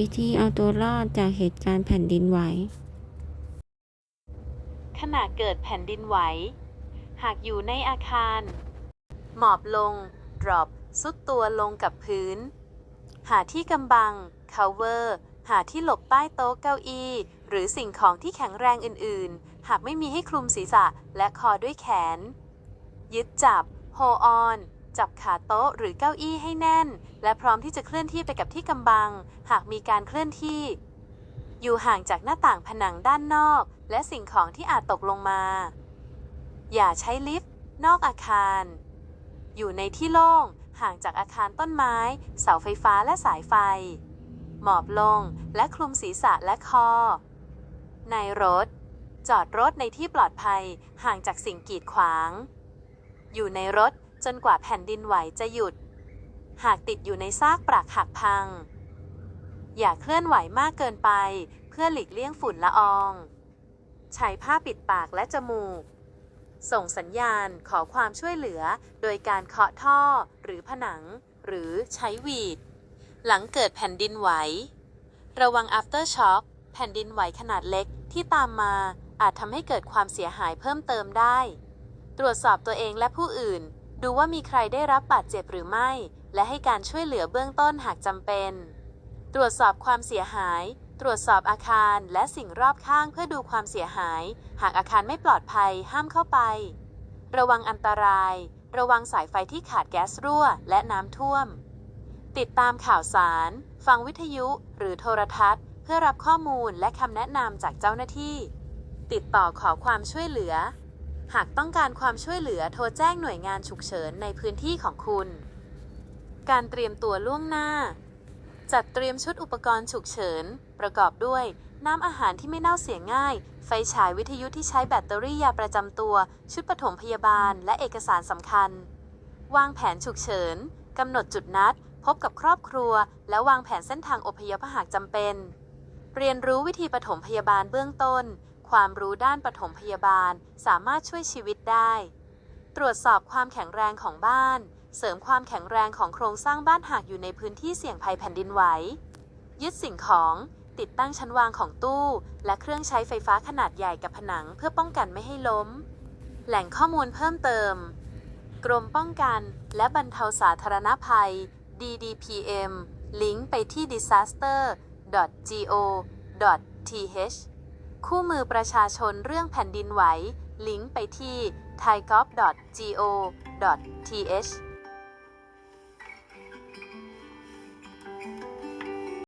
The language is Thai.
วิธีเอาตัวรอดจากเหตุการณ์แผ่นดินไหว ขณะเกิดแผ่นดินไหว หากอยู่ในอาคาร หมอบลง drop สุดตัวลงกับพื้น หาที่กำบัง cover หาที่หลบใต้โต๊ะเก้าอี้ หรือสิ่งของที่แข็งแรงอื่น ๆ หากไม่มีให้คลุมศีรษะและคอด้วยแขน ยึดจับ hold on จับขาโต๊ะหรือเก้าอี้ให้แน่น และพร้อมที่จะเคลื่อนที่ไปกับที่กำบัง หากมีการเคลื่อนที่ อยู่ห่างจากหน้าต่างผนังด้านนอก และสิ่งของที่อาจตกลงมา อย่าใช้ลิฟต์นอกอาคาร อยู่ในที่โล่ง ห่างจากอาคารต้นไม้ เสาไฟฟ้าและสายไฟ หมอบลงและคลุมศีรษะและคอ ในรถ จอดรถในที่ปลอดภัย ห่างจากสิ่งกีดขวาง อยู่ในรถ จนกว่าแผ่นดินไหวจะหยุด หากติดอยู่ในซากปรักหักพัง อย่าเคลื่อนไหวมากเกินไป เพื่อหลีกเลี่ยงฝุ่นละออง ใช้ผ้าปิดปากและจมูก ส่งสัญญาณขอความช่วยเหลือ โดยการเคาะท่อ หรือผนัง หรือใช้หวีด หลังเกิดแผ่นดินไหว ระวัง after shock แผ่นดินไหวขนาดเล็กที่ตามมาอาจทำให้เกิดความเสียหายเพิ่มเติมได้ ตรวจสอบตัวเองและผู้อื่น ดูว่ามีใครได้รับบาดเจ็บหรือไม่ และให้การช่วยเหลือเบื้องต้นหากจำเป็น ตรวจสอบความเสียหาย ตรวจสอบอาคารและสิ่งรอบข้างเพื่อดูความเสียหาย หากอาคารไม่ปลอดภัยห้ามเข้าไป ระวังอันตราย ระวังสายไฟที่ขาดแก๊สรั่ว และน้ำท่วม ติดตามข่าวสาร ฟังวิทยุ หรือโทรทัศน์ เพื่อรับข้อมูลและคำแนะนำจากเจ้าหน้าที่ ติดต่อขอความช่วยเหลือ หากต้องการความช่วยเหลือโทรแจ้งหน่วยงานฉุกเฉินในพื้นที่ของคุณ การเตรียมตัวล่วงหน้า จัดเตรียมชุดอุปกรณ์ฉุกเฉิน ประกอบด้วย น้ำอาหารที่ไม่เน่าเสียง่าย ไฟฉายวิทยุที่ใช้แบตเตอรี่ยาประจำตัว ชุดปฐมพยาบาล และเอกสารสำคัญ วางแผนฉุกเฉินกำหนดจุดนัด พบกับครอบครัว และวางแผนเส้นทางอพยพหากจำเป็น เรียนรู้วิธีปฐมพยาบาลเบื้องต้น ความรู้ด้านปฐมพยาบาล สามารถช่วยชีวิตได้ ตรวจสอบความแข็งแรงของบ้าน เสริมความแข็งแรงของโครงสร้างบ้านหากอยู่ในพื้นที่เสี่ยงภัยแผ่นดินไหว ยึดสิ่งของ ติดตั้งชั้นวางของตู้ และเครื่องใช้ไฟฟ้าขนาดใหญ่กับผนังเพื่อป้องกันไม่ให้ล้ม แหล่งข้อมูลเพิ่มเติม กรมป้องกัน และบรรเทาสาธารณภัย DDPM ลิงก์ไปที่ disaster.go.th คู่มือประชาชนเรื่องแผ่นดินไหว ลิงก์ไปที่ thaigov.go.th